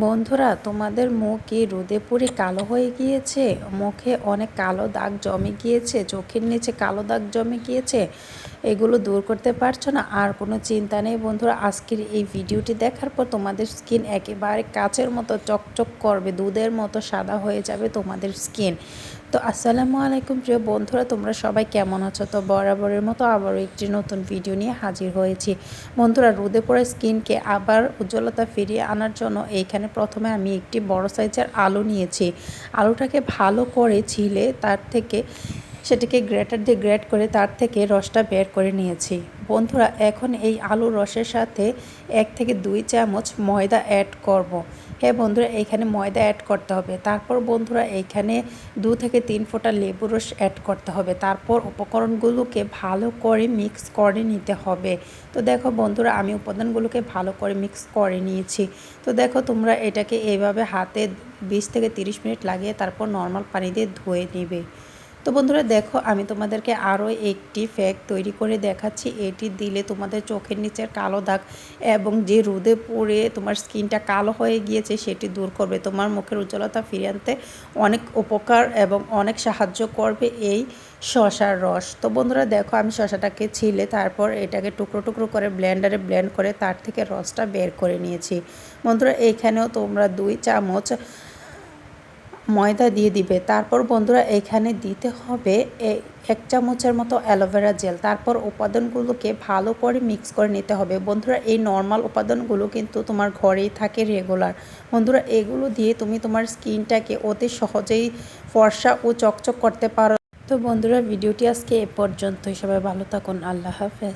বন্ধুরা, তোমাদের মুখ কি রোদে পুড়ে কালো হয়ে গিয়েছে? মুখে অনেক কালো দাগ জমে গিয়েছে, চোখের নিচে কালো দাগ জমে গিয়েছে। এগুলো দূর করতে পারছ না? আর কোনো চিন্তা নেই বন্ধুরা, আজকের এই ভিডিওটি দেখার পর তোমাদের স্কিন একেবারে কাচের মতো, চকচক করবে, দুধের মতো, সাদা হয়ে যাবে তোমাদের স্কিন। তো আসসালামু আলাইকুম প্রিয় বন্ধুরা, তোমরা সবাই কেমন আছো? তো বরাবরের মতো আবারও একটি নতুন ভিডিও নিয়ে হাজির হয়েছি। বন্ধুরা, রোদে পড়ে স্কিনকে আবার উজ্জ্বলতা ফিরিয়ে আনার জন্য এইখানে প্রথমে আমি একটি বড় সাইজের আলু নিয়েছি। আলুটাকে ভালো করে ছিলে তার থেকে সেটাকে গ্রেটার দিয়ে গ্রেট করে তার থেকে রসটা বের করে নিয়েছি। বন্ধুরা, এখন এই আলু রসের সাথে এক থেকে দুই চামচ ময়দা অ্যাড করব। হ্যাঁ বন্ধুরা এইখানে ময়দা অ্যাড করতে হবে। তারপর বন্ধুরা এইখানে দু থেকে তিন ফোঁটা লেবু রস অ্যাড করতে হবে। তারপর উপকরণগুলোকে ভালো করে মিক্স করে নিতে হবে। তো দেখো বন্ধুরা, আমি উপাদানগুলোকে ভালো করে মিক্স করে নিয়েছি। তো দেখো তোমরা এটাকে এইভাবে হাতে বিশ থেকে তিরিশ মিনিট লাগিয়ে তারপর নর্মাল পানি দিয়ে ধুয়ে নেবে। তো বন্ধুরা দেখো, আমি তোমাদেরকে আরও একটি ফ্যাক তৈরি করে দেখাচ্ছি। এটি দিলে তোমাদের চোখের নিচের কালো দাগ এবং যে রোদে পড়ে তোমার স্কিনটা কালো হয়ে গিয়েছে, সেটি দূর করবে। তোমার মুখের উজ্জ্বলতা ফিরিয়ে আনতে অনেক উপকার এবং অনেক সাহায্য করবে এই শশার রস। তো বন্ধুরা দেখো, আমি শশাটাকে ছিলে, তারপর এটাকে টুকরো টুকরো করে ব্লেন্ডারে ব্লেন্ড করে তার থেকে রসটা বের করে নিয়েছি। বন্ধুরা এইখানেও তোমরা দুই চামচ ময়দা দিয়ে দিবে। তারপর বন্ধুরা এখানে দিতে হবে এক চামচের মতো অ্যালোভেরা জেল তারপর উপাদানগুলোকে ভালো করে মিক্স করে নিতে হবে। বন্ধুরা এই নর্মাল উপাদানগুলো কিন্তু তোমার ঘরেই থাকে রেগুলার বন্ধুরা এগুলো দিয়ে তুমি তোমার স্কিনটাকে অতি সহজেই ফর্সা ও চকচক করতে পারো। তো বন্ধুরা, ভিডিওটি আজকে এ পর্যন্ত সবাই ভালো থাকুন। আল্লাহ হাফেজ।